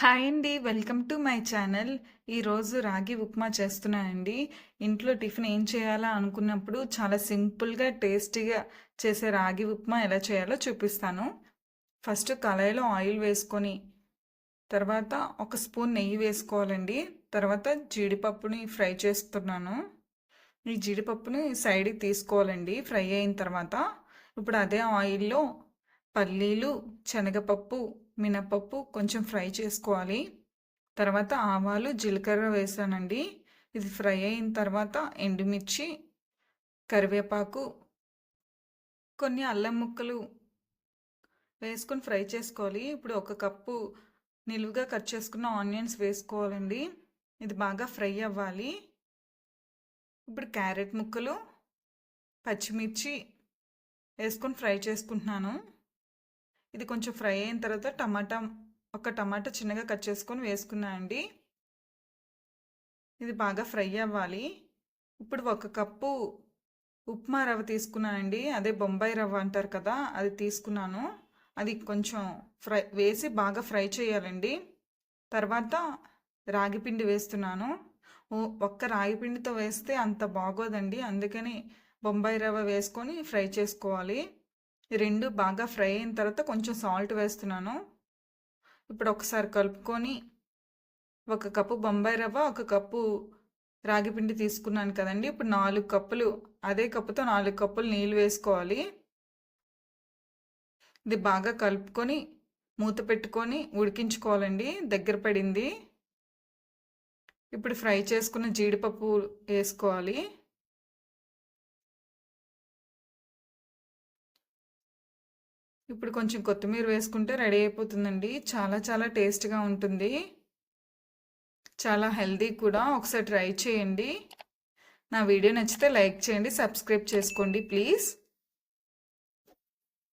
Hi అండి. Welcome to my channel. ఈరోజు రాగి ఉప్మా చేస్తున్నానండి. ఇంట్లో టిఫిన్ ఏం చేయాలా అనుకున్నప్పుడు చాలా సింపుల్గా టేస్టీగా చేసే రాగి ఉప్మా ఎలా చేయాలో చూపిస్తాను. ఫస్ట్ కళాయిలో ఆయిల్ వేసుకొని తర్వాత ఒక స్పూన్ నెయ్యి వేసుకోవాలండి. తర్వాత జీడిపప్పుని ఫ్రై చేస్తున్నాను. ఈ జీడిపప్పుని సైడ్కి తీసుకోవాలండి ఫ్రై అయిన తర్వాత. ఇప్పుడు అదే ఆయిల్లో పల్లీలు శనగపప్పు మినపప్పు కొంచెం ఫ్రై చేసుకోవాలి. తర్వాత ఆవాలు జీలకర్ర వేసానండి. ఇది ఫ్రై అయిన తర్వాత ఎండుమిర్చి కరివేపాకు కొన్ని అల్లం ముక్కలు వేసుకొని ఫ్రై చేసుకోవాలి. ఇప్పుడు ఒక కప్పు నిలువుగా కట్ చేసుకున్న ఆనియన్స్ వేసుకోవాలండి. ఇది బాగా ఫ్రై అవ్వాలి. ఇప్పుడు క్యారెట్ ముక్కలు పచ్చిమిర్చి వేసుకొని ఫ్రై చేసుకుంటున్నాను. ఇది కొంచెం ఫ్రై అయిన తర్వాత టమాటా ఒక టమాటా చిన్నగా కట్ చేసుకొని వేసుకున్నా అండి. ఇది బాగా ఫ్రై అవ్వాలి. ఇప్పుడు ఒక కప్పు ఉప్మా రవ్వ తీసుకున్నానండి అదే బొంబాయి రవ్వ అంటారు కదా అది తీసుకున్నాను. అది కొంచెం ఫ్రై వేసి బాగా ఫ్రై చేయాలండి. తర్వాత రాగిపిండి వేస్తున్నాను. ఒక్క రాగిపిండితో వేస్తే అంత బాగోదండి. అందుకని బొంబాయి రవ్వ వేసుకొని ఫ్రై చేసుకోవాలి. రెండు బాగా ఫ్రై అయిన తర్వాత కొంచెం సాల్ట్ వేస్తున్నాను. ఇప్పుడు ఒకసారి కలుపుకొని ఒక కప్పు బొంబాయి రవ్వ ఒక కప్పు రాగి పిండి తీసుకున్నాను కదండి. ఇప్పుడు నాలుగు కప్పులు అదే కప్పుతో నాలుగు కప్పులు నీళ్ళు వేసుకోవాలి. ఇది బాగా కలుపుకొని మూత పెట్టుకొని ఉడికించుకోవాలండి. దగ్గర పడింది. ఇప్పుడు ఫ్రై చేసుకున్న జీడిపప్పు వేసుకోవాలి. ఇప్పుడు కొంచెం కొత్తిమీర వేసుకుంటే రెడీ అయిపోతుందండి. చాలా చాలా టేస్ట్గా ఉంటుంది. చాలా హెల్దీ కూడా. ఒకసారి ట్రై చేయండి. నా వీడియో నచ్చితే లైక్ చేయండి సబ్స్క్రైబ్ చేసుకోండి ప్లీజ్.